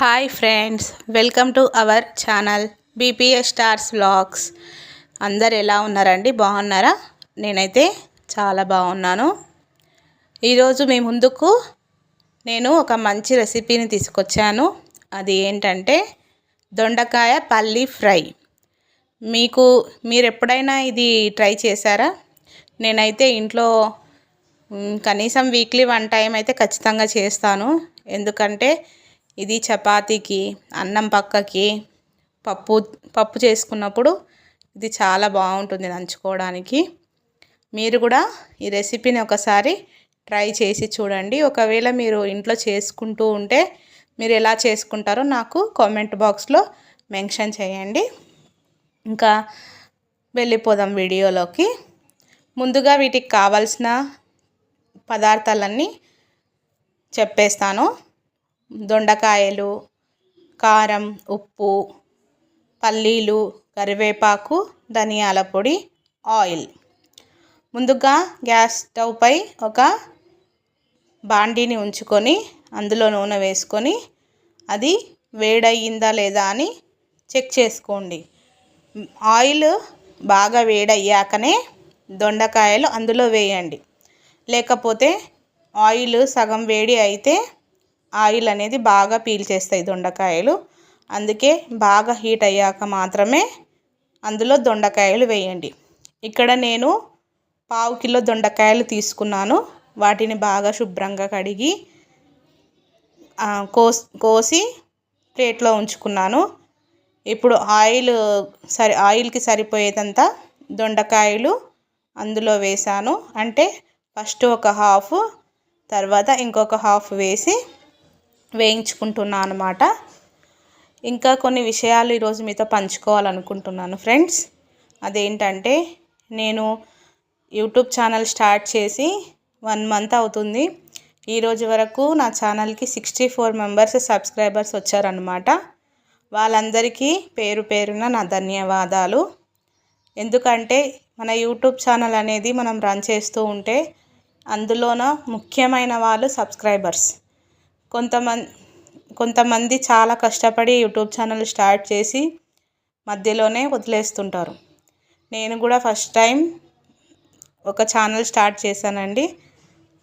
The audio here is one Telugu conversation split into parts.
Hi friends welcome to our channel BPS stars vlogs అందరు ఎలా ఉన్నారండి? బాగున్నారా? నేనైతే చాలా బాగున్నాను. ఈరోజు మీ ముందుకు నేను ఒక మంచి రెసిపీని తీసుకొచ్చాను. అది ఏంటంటే దొండకాయ పల్లి ఫ్రై. మీకు మీరు ఎప్పుడైనా ఇది ట్రై చేశారా? నేనైతే ఇంట్లో కనీసం వీక్లీ వన్ టైం అయితే ఖచ్చితంగా చేస్తాను. ఎందుకంటే ఇది చపాతీకి అన్నం పక్కకి పప్పు పప్పు చేసుకున్నప్పుడు ఇది చాలా బాగుంటుంది నంచుకోవడానికి. మీరు కూడా ఈ రెసిపీని ఒకసారి ట్రై చేసి చూడండి. ఒకవేళ మీరు ఇంట్లో చేసుకుంటూ ఉంటే మీరు ఎలా చేసుకుంటారో నాకు కామెంట్ బాక్స్లో మెన్షన్ చేయండి. ఇంకా వెళ్ళిపోదాం వీడియోలోకి. ముందుగా వీటికి కావాల్సిన పదార్థాలన్నీ చెప్పేస్తాను. దొండకాయలు కారం ఉప్పు పల్లీలు కరివేపాకు ధనియాల పొడి ఆయిల్. ముందుగా గ్యాస్ స్టవ్పై ఒక బాండీని ఉంచుకొని అందులో నూనె వేసుకొని అది వేడయ్యిందా లేదా అని చెక్ చేసుకోండి. ఆయిల్ బాగా వేడయ్యాకనే దొండకాయలు అందులో వేయండి. లేకపోతే ఆయిల్ సగం వేడి అయితే ఆయిల్ అనేది బాగా పీల్చేస్తాయి దొండకాయలు. అందుకే బాగా హీట్ అయ్యాక మాత్రమే అందులో దొండకాయలు వేయండి. ఇక్కడ నేను పావు కిలో దొండకాయలు తీసుకున్నాను. వాటిని బాగా శుభ్రంగా కడిగి కోసి కోసి ప్లేట్లో ఉంచుకున్నాను. ఇప్పుడు ఆయిల్ సరి ఆయిల్కి సరిపోయేదంత దొండకాయలు అందులో వేసాను అంటే ఫస్ట్ ఒక హాఫ్ తర్వాత ఇంకొక హాఫ్ వేసి వేయించుకుంటున్నాను అనమాట ఇంకా కొన్ని విషయాలు ఈరోజు మీతో పంచుకోవాలనుకుంటున్నాను ఫ్రెండ్స్. అదేంటంటే నేను యూట్యూబ్ ఛానల్ స్టార్ట్ చేసి వన్ మంత్ అవుతుంది. ఈరోజు వరకు నా ఛానల్కి సిక్స్టీ ఫోర్ మెంబర్స్ సబ్స్క్రైబర్స్ వచ్చారనమాట వాళ్ళందరికీ పేరు పేరున నా ధన్యవాదాలు. ఎందుకంటే మన యూట్యూబ్ ఛానల్ అనేది మనం రన్ చేస్తూ ఉంటే అందులోన ముఖ్యమైన వాళ్ళు సబ్స్క్రైబర్స్. కొంతమంది కొంతమంది చాలా కష్టపడి యూట్యూబ్ ఛానల్ స్టార్ట్ చేసి మధ్యలోనే వదిలేస్తుంటారు. నేను కూడా ఫస్ట్ టైం ఒక ఛానల్ స్టార్ట్ చేశానండి.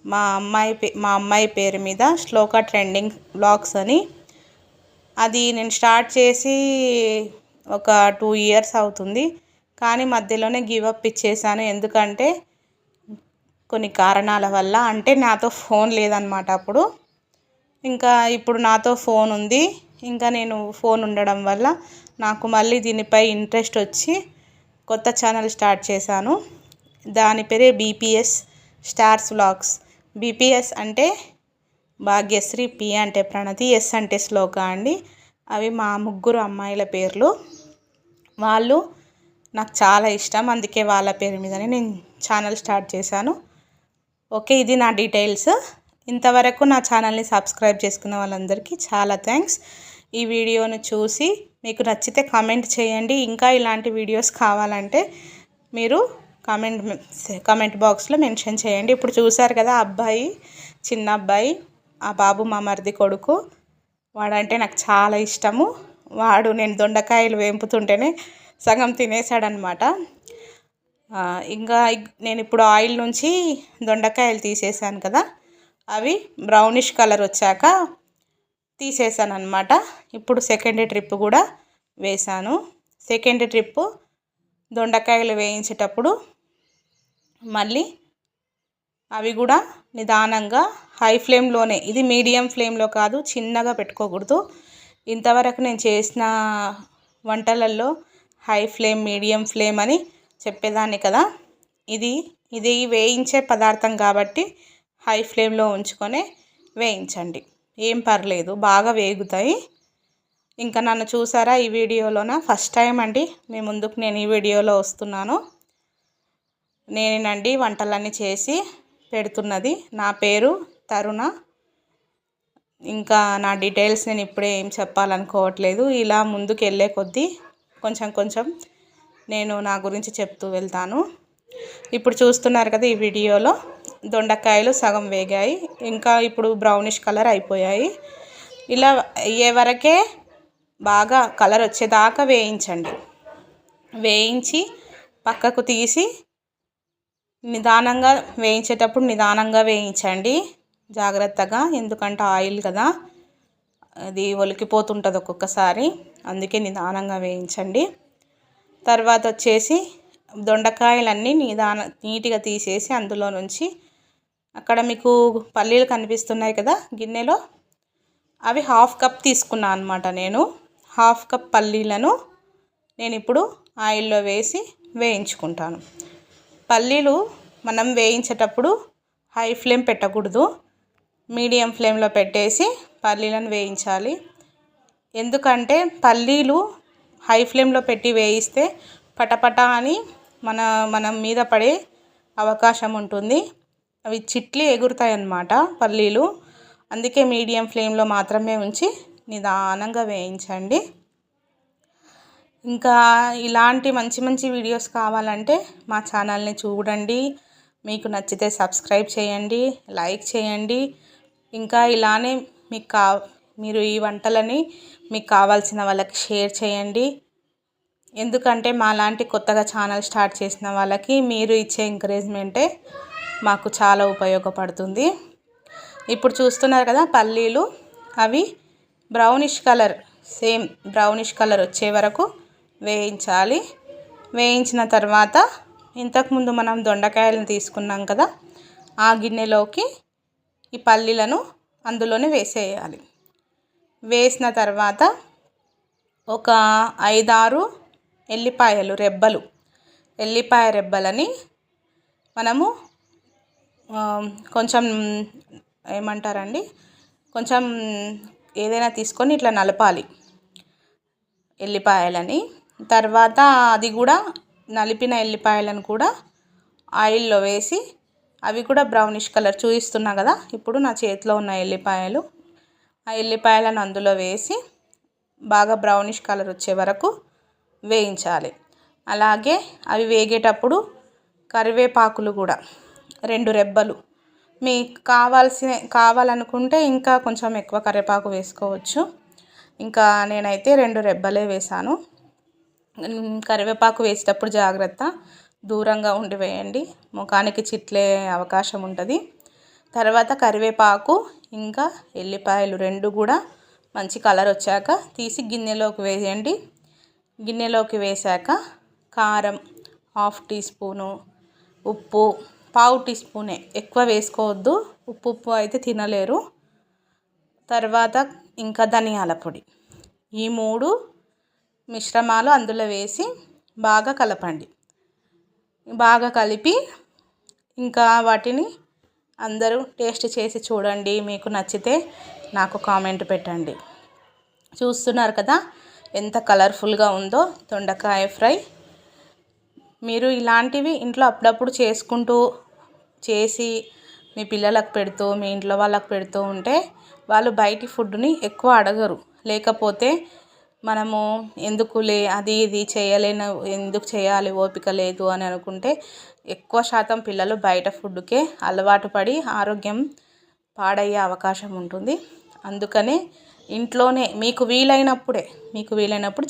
మా అమ్మాయి పే మా అమ్మాయి పేరు మీద శ్లోక ట్రెండింగ్ బ్లాగ్స్ అని. అది నేను స్టార్ట్ చేసి ఒక టూ ఇయర్స్ అవుతుంది. కానీ మధ్యలోనే గివ్ అప్ ఇచ్చేసాను. ఎందుకంటే కొన్ని కారణాల వల్ల అంటే నాతో ఫోన్ లేదనమాట అప్పుడు. ఇంకా ఇప్పుడు నాతో ఫోన్ ఉంది. ఇంకా నేను ఫోన్ ఉండడం వల్ల నాకు మళ్ళీ దీనిపై ఇంట్రెస్ట్ వచ్చి కొత్త ఛానల్ స్టార్ట్ చేశాను. దాని పేరే బీపీఎస్ స్టార్స్ వ్లాగ్స్. బీపీఎస్ అంటే భాగ్యశ్రీ పి అంటే ప్రణతి ఎస్ అంటే శ్లోక అండి. అవి మా ముగ్గురు అమ్మాయిల పేర్లు. వాళ్ళు నాకు చాలా ఇష్టం. అందుకే వాళ్ళ పేరు మీదనే నేను ఛానల్ స్టార్ట్ చేశాను. ఓకే ఇది నా డీటెయిల్స్. ఇంతవరకు నా ఛానల్ని సబ్స్క్రైబ్ చేసుకున్న వాళ్ళందరికీ చాలా థ్యాంక్స్. ఈ వీడియోను చూసి మీకు నచ్చితే కామెంట్ చేయండి. ఇంకా ఇలాంటి వీడియోస్ కావాలంటే మీరు కామెంట్ కామెంట్ బాక్స్లో మెన్షన్ చేయండి. ఇప్పుడు చూసారు కదా అబ్బాయి చిన్న అబ్బాయి ఆ బాబు మా మరిది కొడుకు. వాడంటే నాకు చాలా ఇష్టము. వాడు నేను దొండకాయలు వేంపుతుంటేనే సగం తినేసాడనమాట ఇంకా నేను ఇప్పుడు ఆయిల్ నుంచి దొండకాయలు తీసేసాను కదా. అవి బ్రౌనిష్ కలర్ వచ్చాక తీసేసాను అనమాట ఇప్పుడు సెకండ్ ట్రిప్ కూడా వేసాను. సెకండ్ ట్రిప్ దొండకాయలు వేయించేటప్పుడు మళ్ళీ అవి కూడా నిదానంగా హై ఫ్లేమ్లోనే ఇది మీడియం ఫ్లేమ్లో కాదు చిన్నగా పెట్టుకోకూడదు. ఇంతవరకు నేను చేసిన వంటలలో హై ఫ్లేమ్ మీడియం ఫ్లేమ్ అని చెప్పేదాన్ని కదా. ఇది ఇది వేయించే పదార్థం కాబట్టి హై ఫ్లేమ్లో ఉంచుకొని వేయించండి. ఏం పర్లేదు బాగా వేగుతాయి. ఇంకా నన్ను చూసారా ఈ వీడియోలోన? ఫస్ట్ టైం అండి మీ ముందుకు నేను ఈ వీడియోలో వస్తున్నాను. నేనండి వంటలన్నీ చేసి పెడుతున్నది. నా పేరు తరుణ. ఇంకా నా డీటెయిల్స్ నేను ఇప్పుడే ఏం చెప్పాలనుకోవట్లేదు. ఇలా ముందుకు వెళ్ళే కొద్దీ కొంచెం కొంచెం నేను నా గురించి చెప్తూ వెళ్తాను. ఇప్పుడు చూస్తున్నారు కదా ఈ వీడియోలో. దొండకాయలు సగం వేగాయి. ఇంకా ఇప్పుడు బ్రౌనిష్ కలర్ అయిపోయాయి. ఇలా అయ్యే వరకే బాగా కలర్ వచ్చేదాకా వేయించండి. వేయించి పక్కకు తీసి నిదానంగా వేయించేటప్పుడు నిదానంగా వేయించండి. జాగ్రత్తగా ఎందుకంటే ఆయిల్ కదా. అది ఒలికిపోతుంటుంది ఒక్కొక్కసారి. అందుకే నిదానంగా వేయించండి. తర్వాత వచ్చేసి దొండకాయలన్నీ నిదాన నీట్గా తీసేసి అందులో నుంచి అక్కడ మీకు పల్లీలు కనిపిస్తున్నాయి కదా గిన్నెలో అవి హాఫ్ కప్ తీసుకున్నాను అనమాట నేను. హాఫ్ కప్ పల్లీలను నేను ఇప్పుడు ఆయిల్లో వేసి వేయించుకుంటాను. పల్లీలు మనం వేయించేటప్పుడు హై ఫ్లేమ్ పెట్టకూడదు. మీడియం ఫ్లేమ్లో పెట్టేసి పల్లీలను వేయించాలి. ఎందుకంటే పల్లీలు హై ఫ్లేమ్లో పెట్టి వేయిస్తే పటపట అని మన మనం మీద పడే అవకాశం ఉంటుంది. అవి చిట్లి ఎగురుతాయి అన్నమాట పల్లీలు. అందుకే మీడియం ఫ్లేమ్లో మాత్రమే ఉంచి నిదానంగా వేయించండి. ఇంకా ఇలాంటి మంచి మంచి వీడియోస్ కావాలంటే మా ఛానల్ని చూడండి. మీకు నచ్చితే సబ్స్క్రైబ్ చేయండి లైక్ చేయండి. ఇంకా ఇలానే మీకు కా మీరు ఈ వంటలని మీకు కావాల్సిన వాళ్ళకి షేర్ చేయండి. ఎందుకంటే మా లాంటి కొత్తగా ఛానల్ స్టార్ట్ చేసిన వాళ్ళకి మీరు ఇచ్చే ఎంకరేజ్మెంటే మాకు చాలా ఉపయోగపడుతుంది. ఇప్పుడు చూస్తున్నారు కదా పల్లీలు. అవి brownish colour same brownish colour వచ్చే వరకు వేయించాలి. వేయించిన తర్వాత ఇంతకుముందు మనం దొండకాయలను తీసుకున్నాం కదా ఆ గిన్నెలోకి ఈ పల్లీలను అందులోనే వేసేయాలి. వేసిన తర్వాత ఒక ఐదారు ఎల్లిపాయలు రెబ్బలు. ఎల్లిపాయ రెబ్బలని మనము కొంచెం ఏమంటారండి? కొంచెం ఏదైనా తీసుకొని ఇట్లా నలపాలి ఎల్లిపాయలని. తర్వాత అది కూడా నలిపిన ఎల్లిపాయలను కూడా ఆయిల్లో వేసి అవి కూడా బ్రౌనిష్ కలర్ చూపిస్తున్నా కదా ఇప్పుడు నా చేతిలో ఉన్న ఎల్లిపాయలు. ఆ ఎల్లిపాయలను అందులో వేసి బాగా బ్రౌనిష్ కలర్ వచ్చే వరకు వేయించాలి. అలాగే అవి వేగేటప్పుడు కరివేపాకులు కూడా రెండు రెబ్బలు. మీకు కావాల్సిన కావాలనుకుంటే ఇంకా కొంచెం ఎక్కువ కరివేపాకు వేసుకోవచ్చు. ఇంకా నేనైతే రెండు రెబ్బలే వేసాను కరివేపాకు వేసేటప్పుడు జాగ్రత్త దూరంగా ఉండి వేయండి. ముఖానికి చిట్లే అవకాశం ఉంటుంది. తర్వాత కరివేపాకు ఇంకా ఎల్లిపాయలు రెండు కూడా మంచి కలర్ వచ్చాక తీసి గిన్నెలోకి వేయండి. గిన్నెలోకి వేసాక కారం హాఫ్ టీ స్పూను ఉప్పు పావు టీ స్పూనే. ఎక్కువ వేసుకోవద్దు. ఉప్పు ఉప్పు అయితే తినలేరు. తర్వాత ఇంకా ధనియాల పొడి. ఈ మూడు మిశ్రమాలు అందులో వేసి బాగా కలపండి. బాగా కలిపి ఇంకా వాటిని అందరూ టేస్ట్ చేసి చూడండి. మీకు నచ్చితే నాకు కామెంట్ పెట్టండి. చూస్తున్నారు కదా? ఎంత కలర్ఫుల్గా ఉందో దొండకాయ ఫ్రై. మీరు ఇలాంటివి ఇంట్లో అప్పుడప్పుడు చేసుకుంటూ చేసి మీ పిల్లలకు పెడుతూ మీ ఇంట్లో వాళ్ళకు పెడుతూ ఉంటే వాళ్ళు బయటి ఫుడ్ని ఎక్కువ అడగరు. లేకపోతే మనము ఎందుకులే అది ఇది చేయలేను ఎందుకు చేయాలి ఓపిక లేదు అని అనుకుంటే ఎక్కువ శాతం పిల్లలు బయట ఫుడ్కే అలవాటు పడి ఆరోగ్యం పాడయ్యే అవకాశం ఉంటుంది. అందుకనే ఇంట్లోనే మీకు వీలైనప్పుడే మీకు వీలైనప్పుడు